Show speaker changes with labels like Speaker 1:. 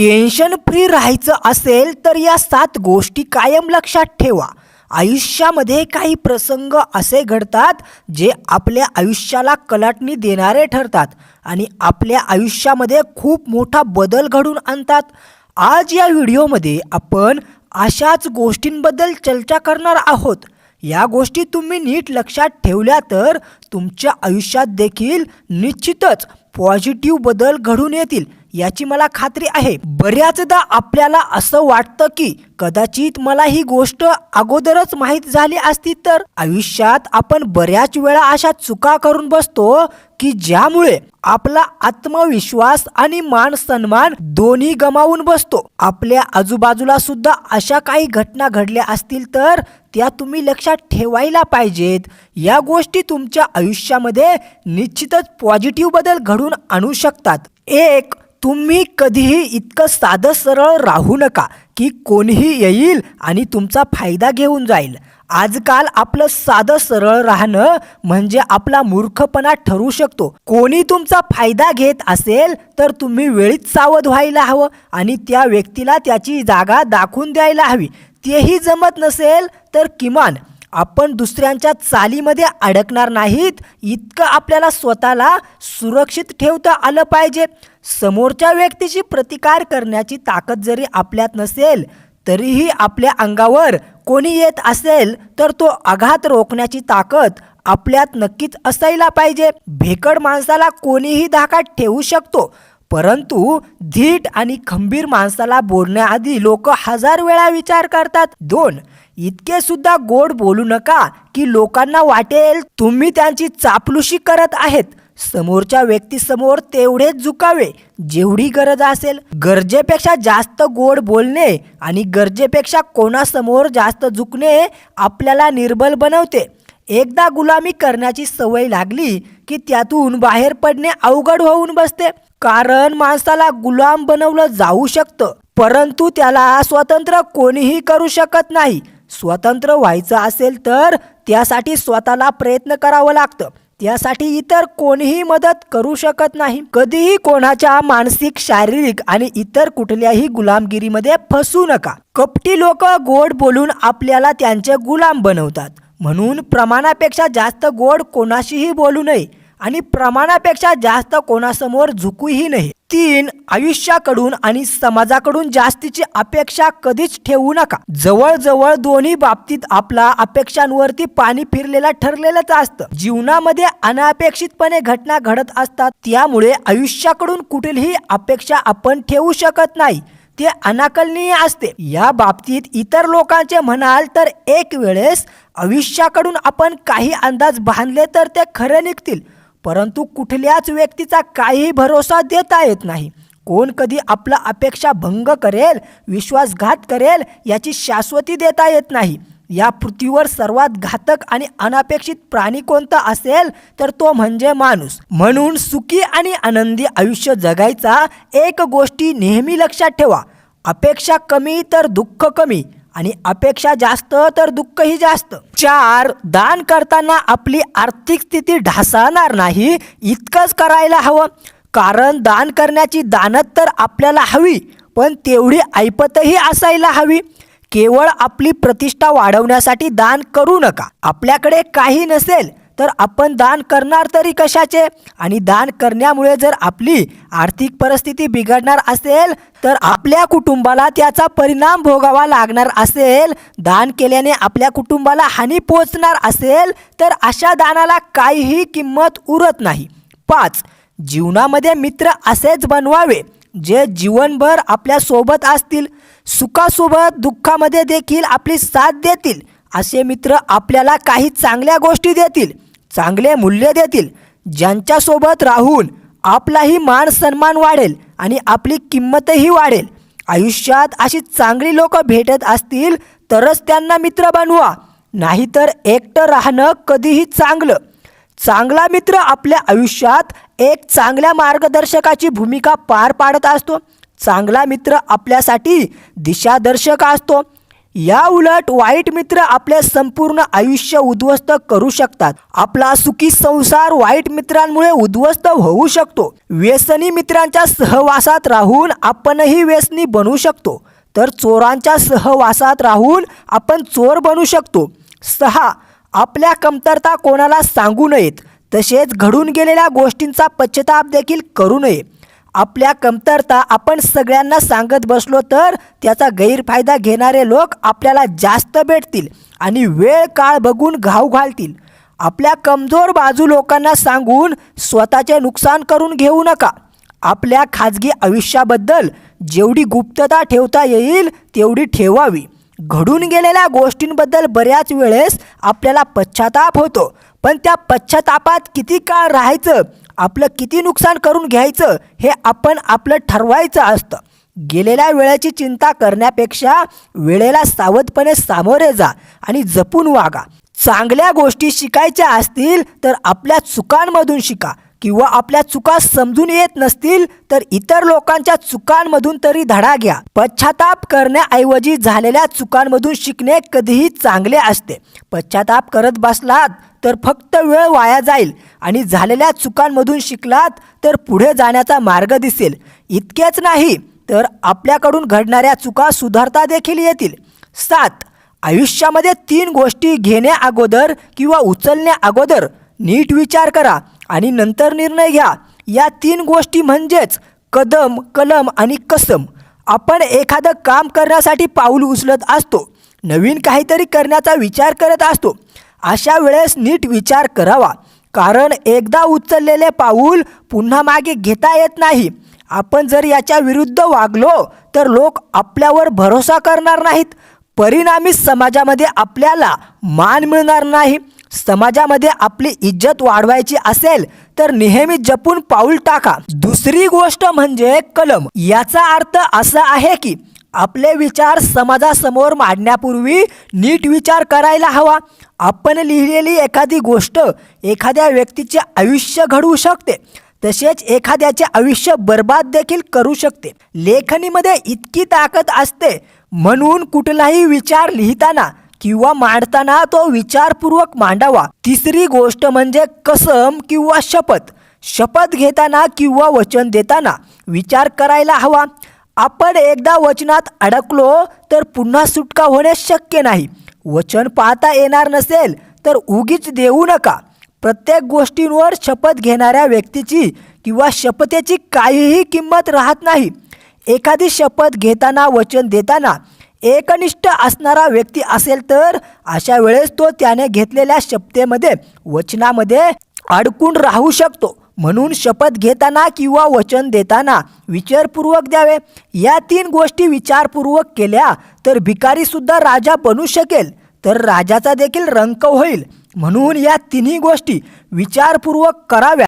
Speaker 1: Tension free राहायचं असेल तर या सात गोष्टी कायम लक्षात ठेवा. आयुष्यामध्ये काही प्रसंग असे घडतात जे आपल्या आयुष्याला कलाटणी देणारे ठरतात आणि आपल्या आयुष्यामध्ये खूप मोठा बदल घडून आणतात. आज या व्हिडिओमध्ये आपण अशाच गोष्टींबद्दल चर्चा करणार आहोत. या गोष्टी तुम्ही नीट लक्षात ठेवल्या तर तुमच्या आयुष्यात देखील निश्चितच पॉझिटिव्ह बदल घडून येतील याची मला खात्री आहे. बऱ्याचदा आपल्याला असं वाटतं की कदाचित मला ही गोष्ट अगोदरच माहीत झाली असती तर. आयुष्यात आपण बऱ्याच वेळा अशा चुका करून बसतो की ज्यामुळे आपला आत्मविश्वास आणि मान सन्मान दोन्ही गमावून बसतो. आपल्या आजूबाजूला सुद्धा अशा काही घटना घडल्या असतील तर त्या तुम्ही लक्षात ठेवायला पाहिजेत. या गोष्टी तुमच्या आयुष्यामध्ये निश्चितच पॉझिटिव्ह बदल घडून आणू शकतात. एक तुम्ही कधीही इतकं साधं सरळ राहू नका की कोणीही येईल आणि तुमचा फायदा घेऊन जाईल. आजकाल आपलं साधं सरळ राहणं म्हणजे आपला मूर्खपणा ठरू शकतो. कोणी तुमचा फायदा घेत असेल तर तुम्ही वेळीच सावध व्हायला हवं आणि त्या व्यक्तीला त्याची जागा दाखवून द्यायला हवी. तेही जमत नसेल तर किमान आपण दुसऱ्यांच्या चालीमध्ये अडकणार नाहीत. इतकं आपल्याला स्वतःला सुरक्षित ठेवता आलं पाहिजे. समोरच्या व्यक्तीची प्रतिकार करण्याची ताकद जरी आपल्यात नसेल तरीही आपल्या अंगावर कोणी येत असेल तर तो आघात रोखण्याची ताकद आपल्यात नक्कीच असायला पाहिजे. भेकड माणसाला कोणीही धाकात ठेवू शकतो परंतु धीट आणि खंबीर माणसाला बोलण्याआधी लोक हजार वेळा विचार करतात. दोन इतके सुद्धा गोड बोलू नका की लोकांना वाटेल तुम्ही त्यांची चापलुशी करत आहेत. समोरच्या व्यक्तीसमोर तेवढेच झुकावे जेवढी गरज असेल. गरजेपेक्षा जास्त गोड बोलणे आणि गरजेपेक्षा कोणासमोर जास्त झुकणे आपल्याला निर्बल बनवते. एकदा गुलामी करण्याची सवय लागली की त्यातून बाहेर पडणे अवघड होऊन बसते. कारण माणसाला गुलाम बनवलं जाऊ शकतं परंतु त्याला स्वतंत्र कोणीही करू शकत नाही. स्वतंत्र व्हायचं असेल तर त्यासाठी स्वतःला प्रयत्न करावं लागतं. त्यासाठी इतर कोणीही मदत करू शकत नाही. कधीही कोणाच्या मानसिक शारीरिक आणि इतर कुठल्याही गुलामगिरीमध्ये फसू नका. कपटी लोक गोड बोलून आपल्याला त्यांचे गुलाम बनवतात. म्हणून प्रमाणापेक्षा जास्त गोड कोणाशीही बोलू नये आणि प्रमाणापेक्षा जास्त कोणासमोर झुकूही नये. तीन आयुष्याकडून आणि समाजाकडून जास्तीची अपेक्षा कधीच ठेवू नका. जवळजवळ दोन्ही बाबतीत आपला अपेक्षांवरती पाणी फिरलेला ठरलेलंच असतं. जीवनामध्ये अनापेक्षितपणे घटना घडत असतात. त्यामुळे आयुष्याकडून कुठलीही अपेक्षा आपण ठेवू शकत नाही. ते अनाकलनीय असते. या बाबतीत इतर लोकांचे म्हणाल तर एक वेळेस आयुष्याकडून आपण काही अंदाज बांधले तर ते खरे निघतील. परंतु कुठल्याच व्यक्तीचा काही भरोसा देता येत नाही. कोण कधी आपला अपेक्षा भंग करेल विश्वासघात करेल याची शाश्वती देता येत नाही. या पृथ्वीवर सर्वात घातक आणि अनपेक्षित प्राणी कोणता असेल तर तो म्हणजे माणूस. म्हणून सुखी आणि आनंदी आयुष्य जगायचा एक गोष्टी नेहमी लक्षात ठेवा. अपेक्षा कमी तर दुःख कमी. आणि अपेक्षा जास्त तर दुःखही जास्त. चार दान करताना आपली आर्थिक स्थिती ढासळणार नाही इतकंच करायला हवं. कारण दान करण्याची दानत तर आपल्याला हवी पण तेवढी ऐपतही असायला हवी. केवळ आपली प्रतिष्ठा वाढवण्यासाठी दान करू नका. आपल्याकडे काही नसेल तर आपण दान करणार तरी कशाचे? आणि दान करण्यामुळे जर आपली आर्थिक परिस्थिती बिघडणार असेल तर आपल्या कुटुंबाला त्याचा परिणाम भोगावा लागणार असेल. दान केल्याने आपल्या कुटुंबाला हानी पोचणार असेल तर अशा दानाला काहीही किंमत उरत नाही. पाच जीवनामध्ये मित्र असेच बनवावे जे जीवनभर आपल्यासोबत असतील. सुखासोबत दुःखामध्ये देखील आपली साथ देतील. असे मित्र आपल्याला काही चांगल्या गोष्टी देतील. चांगले मूल्य देतील. ज्यांच्यासोबत राहून आपलाही मान सन्मान वाढेल आणि आपली किंमतही वाढेल. आयुष्यात अशी चांगली लोक भेटत असतील तरच त्यांना मित्र बनवा. नाहीतर एकटं राहणं कधीही चांगलं. चांगला मित्र आपल्या आयुष्यात एक चांगल्या मार्गदर्शकाची भूमिका पार पाडत असतो. चांगला मित्र आपल्यासाठी दिशादर्शक असतो. या उलट वाईट मित्र आपले संपूर्ण आयुष्य उद्ध्वस्त करू शकतात. आपला सुखी संसार वाईट मित्रांमुळे उद्ध्वस्त होऊ शकतो. व्यसनी मित्रांच्या सहवासात राहून आपणही व्यसनी बनू शकतो. तर चोरांच्या सहवासात राहून आपण चोर बनू शकतो. सहा आपल्या कमतरता कोणाला सांगू नयेत. तसेच घडून गेलेल्या गोष्टींचा पश्चाताप देखील करू नये. आपल्या कमतरता आपण सगळ्यांना सांगत बसलो तर त्याचा गैरफायदा घेणारे लोक आपल्याला जास्त भेटतील आणि वेळ काळ बघून घाव घालतील. आपल्या कमजोर बाजू लोकांना सांगून स्वतःचे नुकसान करून घेऊ नका. आपल्या खाजगी आयुष्याबद्दल जेवढी गुप्तता ठेवता येईल तेवढी ठेवावी. घडून गेलेल्या गोष्टींबद्दल बऱ्याच वेळेस आपल्याला पश्चाताप होतो. पण त्या पश्चातापात किती काळ राहायचं आपलं किती नुकसान करून घ्यायचं हे आपण आपलं ठरवायचं असतं. गेलेल्या वेळेची चिंता करण्यापेक्षा वेळेला सावधपणे सामोरे जा आणि जपून वागा. चांगल्या गोष्टी शिकायच्या असतील तर आपल्या चुकांमधून शिका किंवा आपल्या चुका समजून येत नसतील तर इतर लोकांच्या चुकांमधून तरी धडा घ्या. पश्चाताप करण्याऐवजी झालेल्या चुकांमधून शिकणे कधीही चांगले असते. पश्चाताप करत बसलात तर फक्त वेळ वाया जाईल आणि झालेल्या चुकांमधून शिकलात तर पुढे जाण्याचा मार्ग दिसेल. इतकेच नाही तर आपल्याकडून घडणाऱ्या चुका सुधारता देखील येतील. सात आयुष्यामध्ये तीन गोष्टी घेण्या अगोदर किंवा उचलण्या अगोदर नीट विचार करा आणि नंतर निर्णय घ्या. या तीन गोष्टी म्हणजेच कदम कलम आणि कसम. आपण एखादं काम करण्यासाठी पाऊल उचलत असतो. नवीन काहीतरी करण्याचा विचार करत असतो. अशा वेळेस नीट विचार करावा. कारण एकदा उचललेले पाऊल पुन्हा मागे घेता येत नाही. आपण जर याच्या विरुद्ध वागलो तर लोक आपल्यावर भरोसा करणार नाहीत. परिणामी समाजामध्ये आपल्याला मान मिळणार नाही. समाजामध्ये आपली इज्जत वाढवायची असेल तर नेहमी जपून पाऊल टाका. दुसरी गोष्ट म्हणजे कलम. याचा अर्थ असा आहे की आपले विचार समाजासमोर मांडण्यापूर्वी नीट विचार करायला हवा. आपण लिहिलेली एखादी गोष्ट एखाद्या व्यक्तीचे आयुष्य घडवू शकते. तसेच एखाद्याचे आयुष्य बर्बाद देखील करू शकते. लेखणीमध्ये इतकी ताकद असते म्हणून कुठलाही विचार लिहिताना किंवा मांडताना तो विचारपूर्वक मांडावा. तिसरी गोष्ट म्हणजे कसम किंवा शपथ. शपथ घेताना किंवा वचन देताना विचार करायला हवा. आपण एकदा वचनात अडकलो तर पुन्हा सुटका होणे शक्य नाही. वचन पाहता येणार नसेल तर उगीच देऊ नका. प्रत्येक गोष्टींवर शपथ घेणाऱ्या व्यक्तीची किंवा शपथेची काहीही किंमत राहत नाही. एखादी शपथ घेताना वचन देताना एकनिष्ठ असणारा व्यक्ती असेल तर अशा वेळेस तो त्याने घेतलेल्या शपथेमध्ये वचनामध्ये अडकून राहू शकतो. म्हणून शपथ घेताना किंवा वचन देताना विचारपूर्वक द्यावे. या तीन गोष्टी विचारपूर्वक केल्या तर भिकारीसुद्धा राजा बनू शकेल. तर राजाचा देखील रंक होईल. म्हणून या तिन्ही गोष्टी विचारपूर्वक कराव्या.